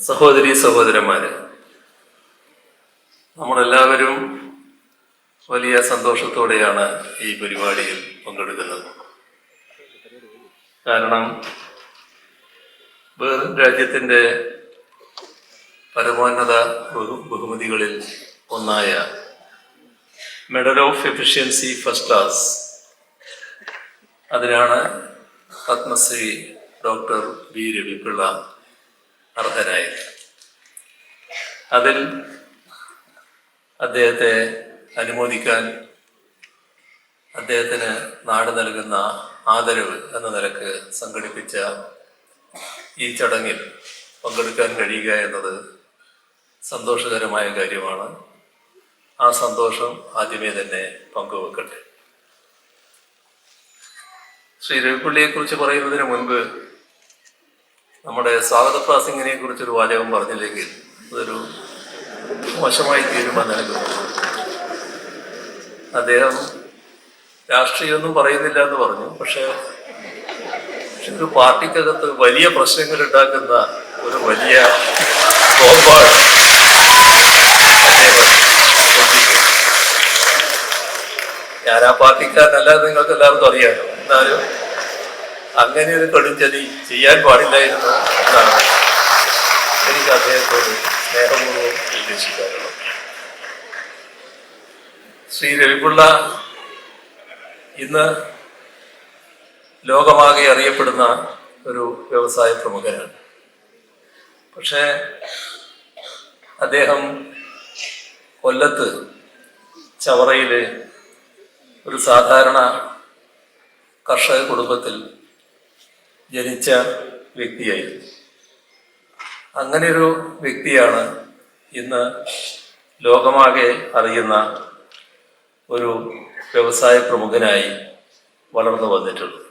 സഹോദരി സഹോദരന്മാര് നമ്മളെല്ലാവരും വലിയ സന്തോഷത്തോടെയാണ് ഈ പരിപാടിയിൽ പങ്കെടുക്കുന്നത്. കാരണം വേറെ രാജ്യത്തിന്റെ പരമോന്നത ബഹു- ബഹുമതികളിൽ ഒന്നായ medal of efficiency first class അതിനാണ് പത്മശ്രീ ഡോക്ടർ ബി രവിപിള്ള അർഹനായത് അതിൽ അദ്ദേഹത്തെ അനുമോദിക്കാൻ അദ്ദേഹത്തിന് നാട് നൽകുന്ന ആദരവ് എന്ന നിലയ്ക്ക് സംഘടിപ്പിച്ച ഈ ചടങ്ങിൽ പങ്കെടുക്കാൻ കഴിയുക എന്നത് സന്തോഷകരമായ കാര്യമാണ്. ആ സന്തോഷം ആദ്യമേ തന്നെ പങ്കുവെക്കട്ടെ. ശ്രീ രവിപ്പള്ളിയെ കുറിച്ച് പറയുന്നതിന് മുൻപ് നമ്മുടെ സ്വാഗത പ്രാസിംഗിനെ കുറിച്ചൊരു വാചകം പറഞ്ഞില്ലെങ്കിൽ അതൊരു മോശമായി തീരുമാനം തോന്നുന്നു. അദ്ദേഹം രാഷ്ട്രീയമൊന്നും പറയുന്നില്ല എന്ന് പറഞ്ഞു. പക്ഷെ ഒരു പാർട്ടിക്കകത്ത് വലിയ പ്രശ്നങ്ങൾ ഉണ്ടാക്കുന്ന ഒരു വലിയ ബോംബാണ്. ഞാൻ ആ പാർട്ടിക്കാരനല്ല നിങ്ങൾക്ക് എല്ലാവർക്കും അറിയാമല്ലോ എന്നാലും അങ്ങനെ ഒരു കടുംചതി ചെയ്യാൻ പാടില്ലായിരുന്നു എന്നാണ് എനിക്ക് അദ്ദേഹത്തോട് സ്നേഹപൂർവം ഉദ്ദേശിക്കാറുള്ളത് ശ്രീ രവിപിള്ള ഇന്ന് ലോകമാകെ അറിയപ്പെടുന്ന ഒരു വ്യവസായ പ്രമുഖനാണ്. പക്ഷേ അദ്ദേഹം കൊല്ലത്ത് ചവറയിൽ ഒരു സാധാരണ കർഷക കുടുംബത്തിൽ ജനിച്ച വ്യക്തിയായിരുന്നു. അങ്ങനെയൊരു വ്യക്തിയാണ് ഇന്ന് ലോകമാകെ അറിയുന്ന ഒരു വ്യവസായ പ്രമുഖനായി വളർന്നു വന്നിട്ടുള്ളത്.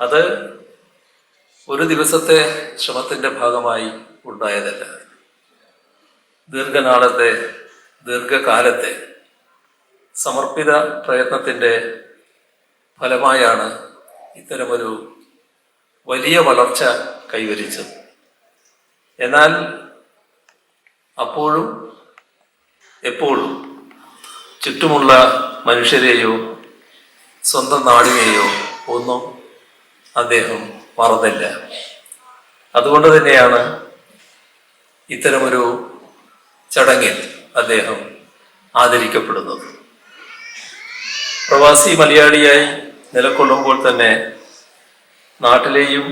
അത് ഒരു ദിവസത്തെ ശ്രമത്തിന്റെ ഭാഗമായി ഉണ്ടായതല്ല. ദീർഘനാളത്തെ ദീർഘകാലത്തെ സമർപ്പിത പ്രയത്നത്തിന്റെ ഫലമായാണ് ഇത്തരമൊരു വലിയ വളർച്ച കൈവരിച്ചത് എന്നാൽ അപ്പോഴും എപ്പോഴും ചുറ്റുമുള്ള മനുഷ്യരെയോ സ്വന്തം നാടിനെയോ ഒന്നും അദ്ദേഹം മറന്നില്ല. അതുകൊണ്ട് തന്നെയാണ് ഇത്തരമൊരു ചടങ്ങിൽ അദ്ദേഹം ആദരിക്കപ്പെടുന്നത്. പ്രവാസി മലയാളിയായി നിലകൊള്ളുമ്പോൾ തന്നെ നാട്ടിലെയും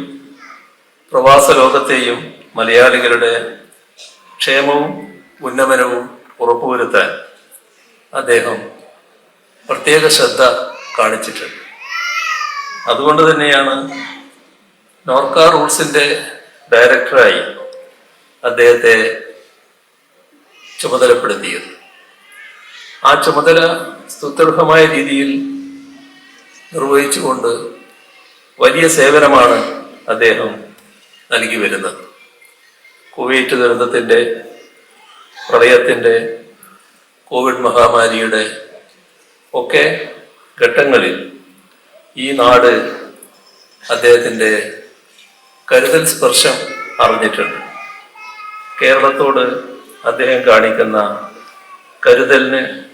പ്രവാസ ലോകത്തെയും മലയാളികളുടെ ക്ഷേമവും ഉന്നമനവും ഉറപ്പുവരുത്താൻ അദ്ദേഹം പ്രത്യേക ശ്രദ്ധ കാണിച്ചിട്ടുണ്ട്. അതുകൊണ്ട് തന്നെയാണ് നോർക്ക റൂൾസിന്റെ ഡയറക്ടറായി അദ്ദേഹത്തെ ചുമതലപ്പെടുത്തിയത്. ആ ചുമതല സ്തുത്യർഹമായ രീതിയിൽ നിർവഹിച്ചുകൊണ്ട് വലിയ സേവനമാണ് അദ്ദേഹം നൽകി വരുന്നത്. കുവൈറ്റ് ദുരന്തത്തിന്റെ പ്രളയത്തിന്റെ കോവിഡ് മഹാമാരിയുടെ ഒക്കെ ഘട്ടങ്ങളിൽ ഈ നാട് അദ്ദേഹത്തിന്റെ കരുതൽ സ്പർശം അറിഞ്ഞിട്ടുണ്ട്. കേരളത്തോട് അദ്ദേഹം കാണിക്കുന്ന കരുതലിന്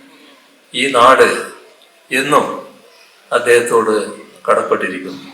ഈ നാട് എന്നും അദ്ദേഹത്തോട് കടപ്പെട്ടിരിക്കുന്നു.